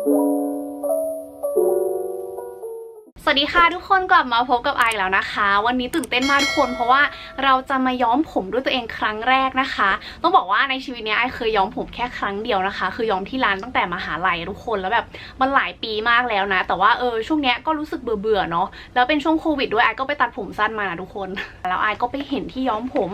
สวัสดีค่ะทุกคนกลับมาพบกับไอแล้วนะคะ วันนี้ตื่นเต้นมากทุกคน เพราะว่าเราจะมาย้อมผมด้วยตัวเองครั้งแรกนะคะ ต้องบอกว่าในชีวิตนี้ไอเคยย้อมผมแค่ครั้งเดียวนะคะ คือย้อมที่ร้านตั้งแต่มหาลัยทุกคนแล้วแบบมันหลายปีมากแล้วนะ แต่ว่าเออช่วงเนี้ยก็รู้สึกเบื่อเบื่อๆเนาะแล้วเป็นช่วงโควิดด้วยไอก็ไปตัดผมสั้นมานะทุกคน แล้วไอก็ไปเห็นที่ย้อมผม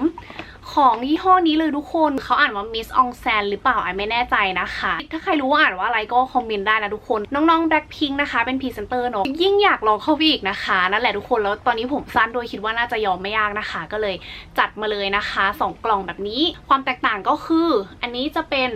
ของยี่ห้อนี้เลยทุกคนเขาอ่านว่ามิสออนแซนหรือเปล่าไอไม่แน่ใจนะคะ ถ้าใครรู้ว่าอ่านว่าอะไรก็คอมเมนต์ได้นะทุกคน น้องๆแบ็คพิงค์นะคะ เป็นพรีเซนเตอร์เนาะยิ่งอยากลองเข้าไปอีกนะคะ นั่นแหละทุกคนแล้วตอนนี้ผมสั้นโดยคิดว่าน่าจะยอมไม่ยากนะคะ ก็เลยจัดมาเลยนะคะ 2 กล่องแบบนี้ ความแตกต่างก็คือ อันนี้จะเป็น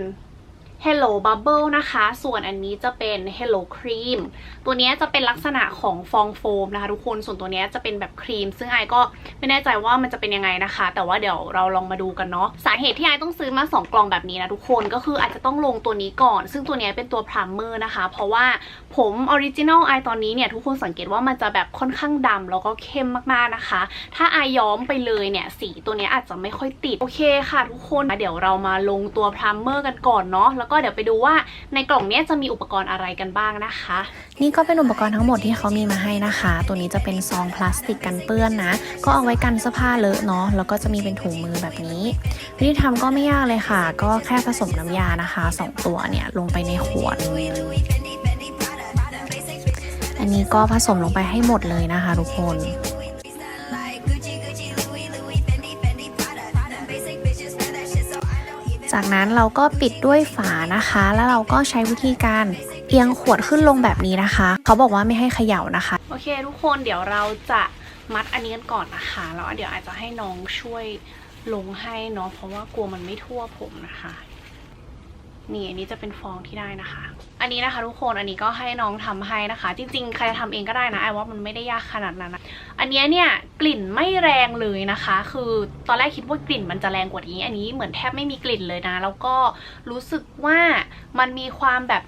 Hello Bubble นะคะ ส่วนอันนี้จะเป็น Hello Cream ตัวนี้จะเป็นลักษณะของฟองโฟมนะคะทุกคน ส่วนตัวนี้จะเป็นแบบครีม ซึ่งไอก็ไม่แน่ใจว่ามันจะเป็นยังไงนะคะ แต่ว่าเดี๋ยวเราลองมาดูกันเนาะ สาเหตุที่ไอต้องซื้อมา 2 กล่องแบบนี้นะทุกคน ก็คืออาจจะต้องลงตัวนี้ก่อน ซึ่งตัวนี้เป็นตัวพรามเมอร์นะคะ เพราะว่าผมออริจินอลไอตอนนี้เนี่ยทุกคนสังเกตว่ามันจะแบบค่อนข้างดำแล้วก็เข้มมากๆนะคะ ถ้าไอย้อมไปเลยเนี่ยสีตัวนี้อาจจะไม่ค่อยติด โอเคค่ะ ทุกคน เดี๋ยวเรามาลงตัวพรามเมอร์กันก่อนเนาะแล้วก็เดี๋ยวไปดูว่าในกล่องนี้จะมีอุปกรณ์อะไรกันบ้างนะคะ นี่ก็เป็นอุปกรณ์ทั้งหมดที่เขามีมาให้นะคะ ตัวนี้จะเป็นซองพลาสติกกันเปื้อนนะ ก็เอาไว้กันเสื้อผ้าเลอะเนาะแล้วก็จะมีเป็นถุงมือแบบนี้วิธีทำก็ไม่ยากเลยค่ะ ก็แค่ผสมน้ำยานะคะสองตัวเนี่ยลงไปในขวดอันนี้ก็ผสมลงไปให้หมดเลยนะคะทุกคน จากนั้นเราก็ปิดด้วยฝานะคะ แล้วเราก็ใช้วิธีการเอียงขวดขึ้นลงแบบนี้นะคะ เขาบอกว่าไม่ให้เขย่านะคะ โอเค ทุกคนเดี๋ยวเราจะมัดอันนี้กันก่อนนะคะแล้วเดี๋ยวอาจจะให้น้องช่วยลงให้เนาะเพราะว่ากลัวมันไม่ทั่วผมนะคะ นี่อันนี้จะเป็นฟองที่ได้นะคะ อันนี้นะคะทุกคนอันนี้ก็ให้น้องทำให้นะคะ จริงๆ ใครจะทำเองก็ได้นะไอ้ว่ามันไม่ได้ยากขนาดนั้นนะอันเนี้ยเนี่ยกลิ่นไม่แรงเลยนะคะ คือตอนแรกคิดว่ากลิ่นมันจะแรงกว่านี้ อันนี้เหมือนแทบไม่มีกลิ่นเลยนะ แล้วก็รู้สึกว่ามันมีความแบบ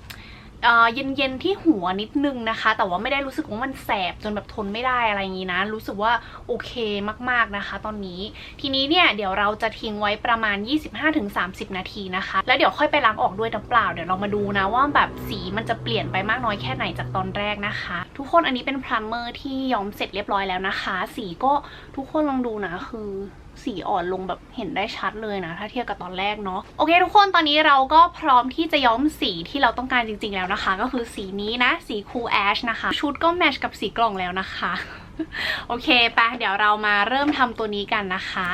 เเย็นๆที่หัวนิดนึงนะคะ แต่ว่าไม่ได้รู้สึกว่ามันแสบจนแบบทนไม่ได้อะไรอย่างนี้นะ รู้สึกว่าโอเคมากๆนะคะ ตอนนี้ ทีนี้เนี่ยเดี๋ยวเราจะทิ้งไว้ประมาณ 25-30 นาทีนะคะ แล้วเดี๋ยวค่อยไปล้างออกด้วยน้ำเปล่า เดี๋ยวเรามาดูนะว่าแบบสีมันจะเปลี่ยนไปมากน้อยแค่ไหนจากตอนแรกนะคะ ทุกคนอันนี้เป็นพรัมเมอร์ที่ย้อมเสร็จเรียบร้อยแล้วนะคะ สีก็ทุกคนลองดูนะคือ สีอ่อนลงแบบเห็นได้ชัดเลยนะ ถ้าเทียบกับตอนแรกเนาะโอเค ทุกคนตอนนี้เราก็พร้อมที่จะย้อมสีที่เราต้องการจริง ๆ แล้วนะคะ ก็คือสีนี้นะ สีคูลแอชนะคะ ชุดก็แมทชกับสีกล่องแล้วนะคะ โอเคไปเดี๋ยวเรามาเริ่มทำตัวนี้กันนะคะ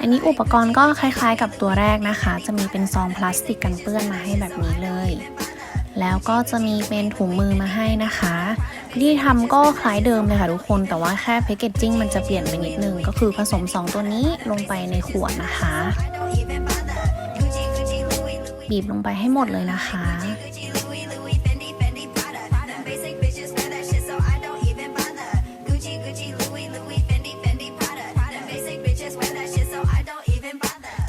อันนี้อุปกรณ์ก็คล้ายๆ กับตัวแรกนะคะ จะมีเป็นซองพลาสติกกันเปื้อนมาให้แบบนี้เลย แล้วก็จะมีเป็นถุงมือมาให้นะคะที่ทำก็คล้ายเดิมเลยค่ะทุกคน แต่ว่าแค่แพคเกจจิ้งมันจะเปลี่ยนไปนิดนึง ก็คือผสม 2 ตัวนี้ลงไปในขวดนะคะ บีบลงไปให้หมดเลยนะคะ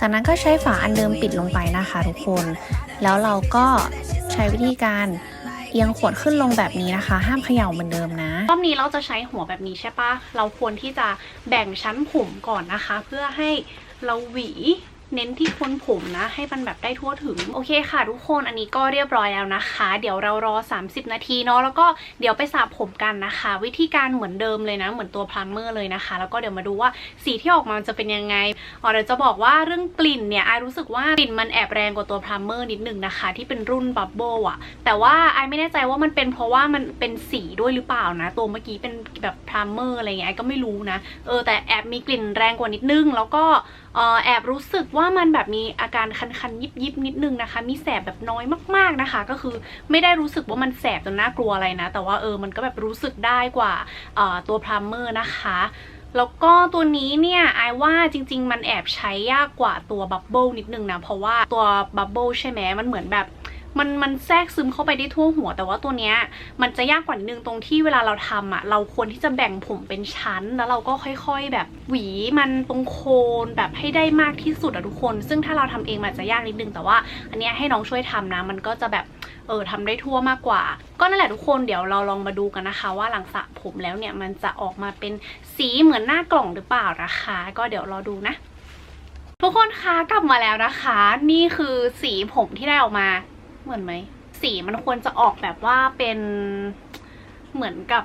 จากนั้นก็ใช้ฝาอันเดิมปิดลงไปนะคะทุกคน แล้วเราก็ใช้วิธีการเอียงขวดขึ้นลงแบบนี้นะคะ ห้ามเขย่าเหมือนเดิมนะรอบนี้เราจะใช้หัวแบบนี้ใช่ปะเราควรที่จะแบ่งชั้นผมก่อนนะคะ เพื่อให้เราหวี เน้นที่คนผมนะ ให้มันแบบได้ทั่วถึง โอเคค่ะทุกคนอันนี้ก็เรียบร้อยแล้วนะคะ เดี๋ยวเรารอ 30 นาทีเนาะแล้วก็เดี๋ยวไปสระผมกันนะคะ วิธีการเหมือนเดิมเลยนะ เหมือนตัวพรามเมอร์เลยนะคะ แล้วก็เดี๋ยวมาดูว่าสีที่ออกมาจะเป็นยังไงอ๋อเดี๋ยวจะบอกว่าเรื่องกลิ่นเนี่ยไอรู้สึกว่ากลิ่นมันแอบแรงกว่าตัวพรามเมอร์นิดหนึ่งนะคะ ที่เป็นรุ่นบับเบิลอะแต่ว่าไอไม่แน่ใจว่ามันเป็นเพราะว่ามันเป็นสีด้วยหรือเปล่านะ ตัวเมื่อกี้เป็นแบบพรามเมอร์อะไรเงี้ยไอก็ไม่รู้นะเออแต่แอบมีกลิ่นแรงกว่านิดนึง แล้วก็เออแอบรู้สึกว่ามันแบบมีอาการคันๆยิบยิบๆ นิดนึงนะคะ มีแสบแบบน้อยมากๆนะคะ ก็คือไม่ได้รู้สึกว่ามันแสบจนน่ากลัวอะไรนะ แต่ว่าเออมันก็แบบรู้สึกได้กว่าตัวพรามเมอร์นะคะแล้วก็ตัวนี้เนี่ยไอว่าจริง ๆ มันแอบใช้ยากกว่าตัวบับเบิลนิดนึงนะ เพราะว่าตัวบับเบิลใช่ไหมมันเหมือนแบบ มันมันแทรกซึมเข้าไปได้ทั่วหัว แต่ว่าตัวเนี้ยมันจะยากกว่านิดนึงตรงที่เวลาเราทำอะ เราควรที่จะแบ่งผมเป็นชั้น แล้วเราก็ค่อย ๆ แบบหวีมันตรงโคนแบบให้ได้มากที่สุดอะทุกคน ซึ่งถ้าเราทำเองมันจะยากนิดนึงแต่ว่าอันเนี้ยให้น้องช่วยทำนะ มันก็จะแบบเออทำได้ทั่วมากกว่า ก็นั่นแหละทุกคนเดี๋ยวเราลองมาดูกันนะคะ ว่าหลังสระผมแล้วเนี่ยมันจะออกมาเป็นสีเหมือนหน้ากล่องหรือเปล่านะคะ ก็เดี๋ยวรอดูนะ ทุกคนคะกลับมาแล้วนะคะ นี่คือสีผมที่ได้ออกมา เหมือนไหม สีมันควรจะออกแบบว่าเป็นเหมือนกับ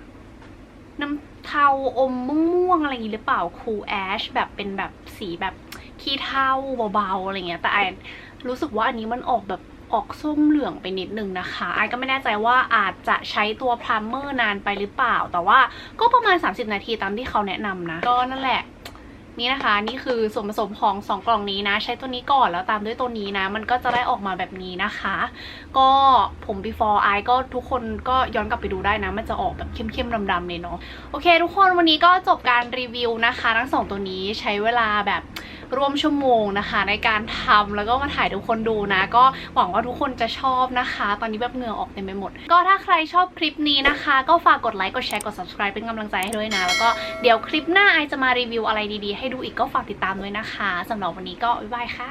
น้ำเทาอมม่วงๆอะไรอย่างนี้หรือเปล่า cool ash แบบเป็นแบบสีแบบขี้เทาเบาๆอะไรเงี้ยแต่ไอรู้สึกว่าอันนี้มันออกแบบออกส้มเหลืองไปนิดนึงนะคะไอก็ไม่แน่ใจว่าอาจจะใช้ตัวพรามเมอร์นานไปหรือเปล่า แต่ว่าก็ประมาณ 30 นาทีตามที่เขาแนะนำนะ ก็นั่นแหละ นี่นะคะนี่คือส่วนผสมของ 2 กล่องนี้นะ ใช้ตัวนี้ก่อนแล้วตามด้วยตัวนี้นะ มันก็จะได้ออกมาแบบนี้นะคะ ก็ผม before eye ก็ทุกคนก็ย้อนกลับไปดูได้นะ มันจะออกแบบเข้มๆดำๆเลยเนาะโอเค ทุกคนวันนี้ก็จบการรีวิวนะคะ ทั้งสองตัวนี้ใช้เวลาแบบ ร่วมชั่วโมงนะคะ ในการทำแล้วก็มาถ่ายทุกคนดูนะ ก็หวังว่าทุกคนจะชอบนะคะ ตอนนี้แบบเหงื่อออกเต็มไปหมด ก็ถ้าใครชอบคลิปนี้นะคะ ก็ฝากกดไลค์กดแชร์กด subscribe เป็นกำลังใจให้ด้วยนะ แล้วก็เดี๋ยวคลิปหน้าไอจะมารีวิวอะไรดีๆ ให้ดูอีกก็ฝากติดตามด้วยนะคะสำหรับวันนี้ก็บ๊ายบายค่ะ